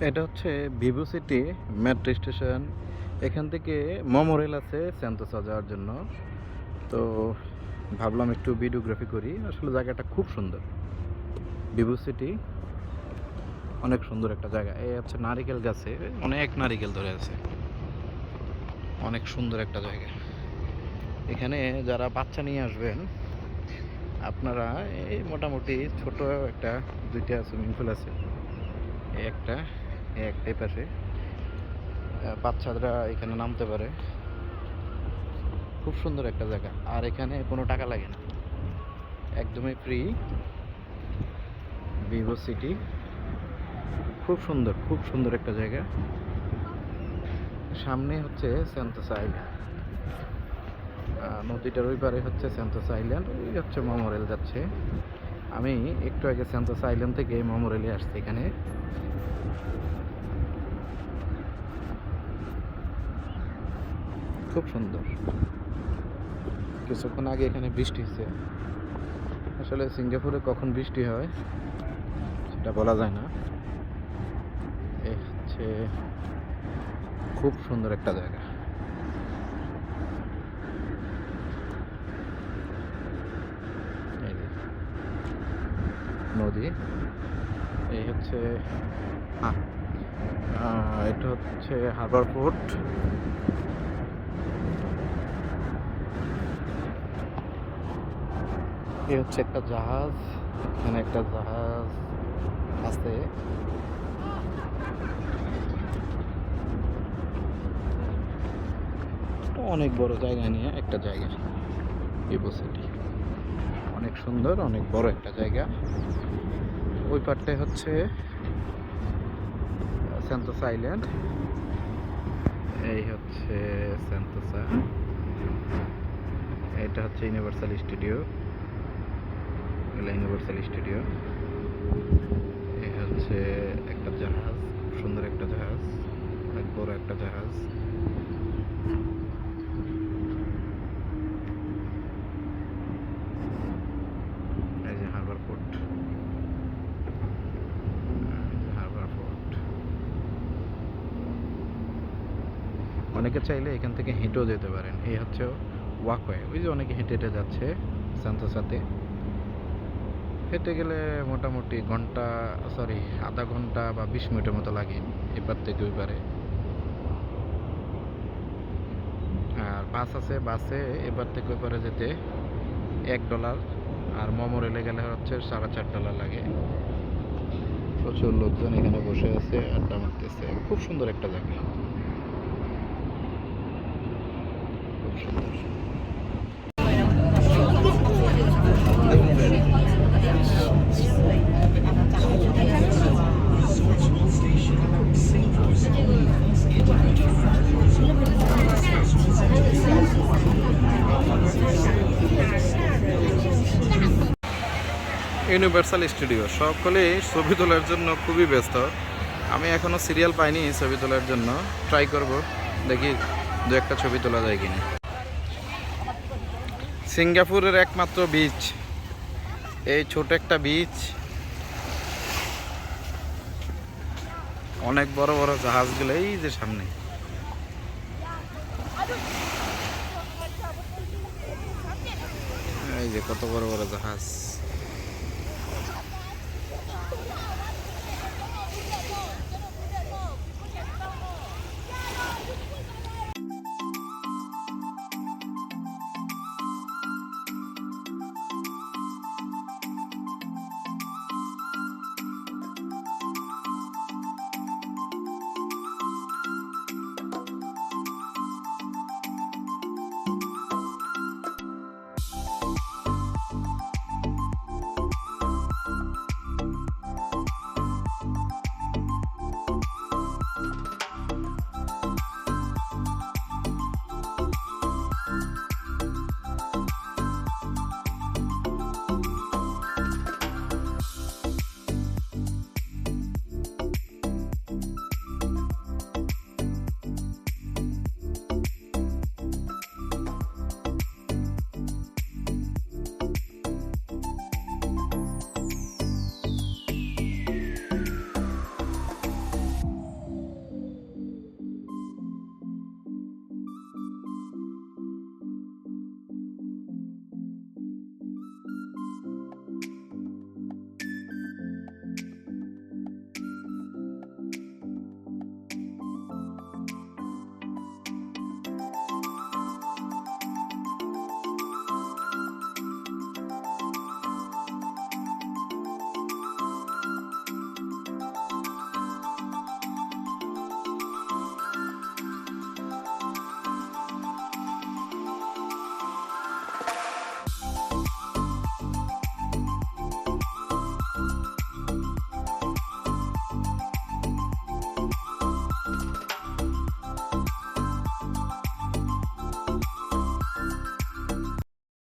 এটা হচ্ছে Vivo city metro station. এখান থেকে মোমো রেল আছে সেন্তোসা যাওয়ার জন্য। তো ভাবলাম একটু ভিডিওগ্রাফি করি। আসলে জায়গাটা খুব সুন্দর। ভিভো সিটি অনেক সুন্দর একটা জায়গা। এই হচ্ছে নারিকেল গাছে। অনেক নারিকেল ধরে আছে। অনেক সুন্দর একটা জায়গা। এখানে যারা বাচ্চা নিয়ে আসবেন, আপনারা এই মোটামুটি ছোট একটা দুইটা সুইমিং পুল আছে। এই একটা এই পাশে বাচ্চারা এখানে নামতে পারে। খুব সুন্দর একটা জায়গা। আর এখানে কোনো টাকা লাগে না। একদমই ফ্রি ভিভো সিটি খুব সুন্দর খুব সুন্দর একটা জায়গা। সামনে হচ্ছে সেন্টোসা আইল্যান্ড নদীটার ওই পারে হচ্ছে সেন্টোসা আইল্যান্ড ওই হচ্ছে মেমোরিয়াল যাচ্ছে। আমি একটু আগে সেন্টোসা আইল্যান্ড থেকে মেমোরিয়ালে আসছি এখানে। খুব সুন্দর। কিছুক্ষণ আগে এখানে বৃষ্টি হয়েছে। আসলে সিঙ্গাপুরে কখন বৃষ্টি হয়, সেটা বলা যায় না। হচ্ছে খুব সুন্দর একটা জায়গা। নদী। এই হচ্ছে এটা হচ্ছে হারবার পোর্ট এই হচ্ছে একটা জাহাজ। এখানে একটা জাহাজ আছে। অনেক বড় জায়গা নিয়ে একটা জায়গা। ভিভো সিটি অনেক সুন্দর, অনেক বড় একটা জায়গা। ওই পারটায় হচ্ছে সেন্তোসা আইল্যান্ড এই হচ্ছে সেন্তোসা এটা হচ্ছে ইউনিভার্সাল স্টুডিও এগুলো ইউনিভার্সাল স্টুডিও এই হচ্ছে একটা জাহাজ খুব সুন্দর একটা জাহাজ অনেক বড় একটা জাহাজ এই যে হারবার হারবার অনেকে চাইলে এখান থেকে হেঁটেও যেতে পারেন এই হচ্ছে ওয়াকওয়ে ওই যে অনেকে হেঁটে হেঁটে যাচ্ছে সান্তোসাতে হেঁটে গেলে মোটামুটি ঘণ্টা সরি আধা ঘণ্টা বা বিশ মিনিটের মতো লাগে এপার থেকে ওই পারে আর বাস আছে, বাসে এবার থেকে ওই পারে যেতে এক ডলার। আর মোমো রেলে গেলে হচ্ছে সাড়ে চার ডলার লাগে। প্রচুর লোকজন এখানে বসে আছে, আড্ডা মারতেছে। খুব সুন্দর একটা জায়গা। খুব সুন্দর। ইউনিভার্সাল স্টুডিও সকলে ছবি তোলার জন্য খুবই ব্যস্ত। আমি এখনও সিরিয়াল পাইনি ছবি তোলার জন্য। ট্রাই করব। দেখি দু একটা ছবি তোলা যায় কিনা। সিঙ্গাপুরের একমাত্র বিচ এই ছোট একটা বিচ অনেক বড় বড় জাহাজগুলো এই যে সামনে। এই যে কত বড় বড় জাহাজ।